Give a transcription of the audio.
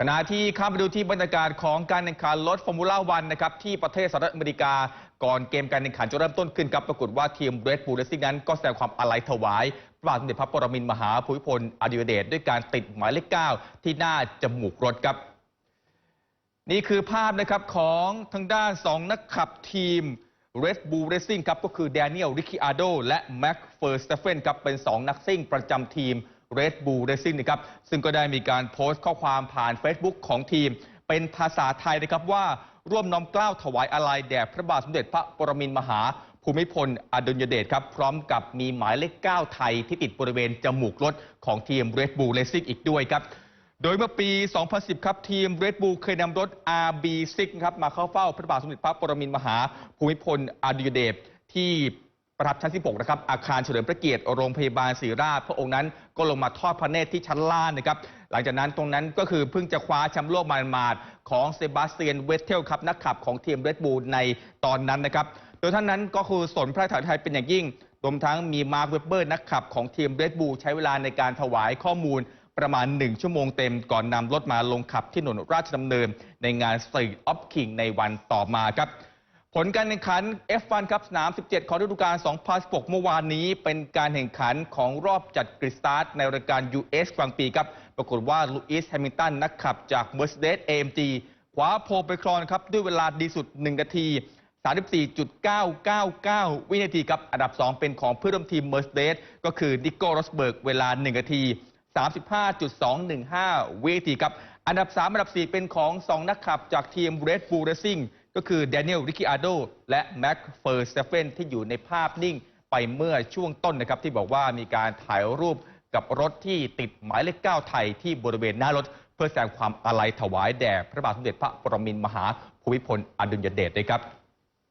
ขณะที่ข้ามไปดูที่บรรยากาศของการแข่งขันรถฟอร์มูล่าวันนะครับที่ประเทศสหรัฐอเมริกาก่อนเกมการแข่งขันจะเริ่มต้นขึ้นครับปรากฏว่าทีมเรดบูลเลสซิ่งนั้นก็แสดงความอาลัยถวายพระบาทสมเด็จพระปรมินทรมหาภูมิพลอดุลยเดชด้วยการติดหมายเลข9ที่หน้าจมูกรถครับ นี่คือภาพนะครับของทางด้าน 2 นักขับทีม Red Bull Racing ครับก็คือแดเนียลริคิอาโดและแม็กเฟอร์สเตเฟนครับเป็น 2 นักซิ่งประจำทีม Red Bull Racing นะครับซึ่งก็ได้มีการโพสต์ข้อความผ่าน Facebook ของทีม เป็นภาษาไทยนะครับว่าร่วมน้อมเกล้าวถวายอาลัยแด่พระบาทสมเด็จพระปรมินทรมหาภูมิพลอดุลยเดชครับ พร้อมกับมีหมายเลข 9 ไทยที่ติดบริเวณจมูกรถของทีม Red Bull Racing อีกด้วยครับ โดยเมื่อปี 2010 ครับ ทีม Red Bull เคยนำรถ RB6 ครับมาเข้าเฝ้าพระบาทสมเด็จพระปรมินทรมหาภูมิพลอดุลยเดชที่ ประทับชั้น 16 นะครับ อาคารเฉลิมพระเกียรติโรงพยาบาลศรีราช พระองค์นั้นก็ลงมาทอดพระเนตรที่ชั้นล่างนะครับ หลังจากนั้นตรงนั้นก็คือเพิ่งจะคว้าแชมป์โลกมามาดของเซบาสเตียนเวสเทลครับนักขับของทีม Red Bull ในตอนนั้นนะครับ โดยท่านนั้นก็คือสนพระไทยไทยเป็นอย่างยิ่ง รวมทั้งมีมาร์คเวเบอร์นักขับของทีม Red Bull ใช้เวลาในการถวายข้อมูลประมาณ 1 ชั่วโมงเต็มก่อนนำรถมาลงขับที่ถนนราชดำเนิน ในงาน Street of King ในวันต่อมาครับ ผลการแข่งขัน F1 ครับสนาม 17 ของฤดูกาล 2016 เมื่อวานนี้ เป็นการแข่งขันของรอบจัดกริสตาร์ทในรายการ US กลางปีครับ ปรากฏว่าลูอิสแฮมิลตันนักขับจาก Mercedes AMG คว้าโพลไปครองครับ ด้วยเวลาดีสุด 1 นาที 34.999 วินาทีครับ อันดับ 2 เป็นของเพื่อนร่วมทีม Mercedes ก็คือนิโก้รสเบิร์กเวลา 1 นาที 35.215 วินาทีครับ อันดับ 3 อันดับ 4 เป็นของ 2 นักขับจากทีม Red Bull Racing ก็คือแดเนียลริคิอาโดและแม็กเฟอร์สเตเฟนที่อยู่ในภาพนิ่งไปเมื่อช่วงต้นนะครับ ที่บอกว่ามีการถ่ายรูปกับรถที่ติดหมายเลข 9 ไทยที่บริเวณหน้ารถ เพื่อแสดงความอาลัยถวายแด่พระบาทสมเด็จพระปรมินทรมหาภูมิพลอดุลยเดชนะครับ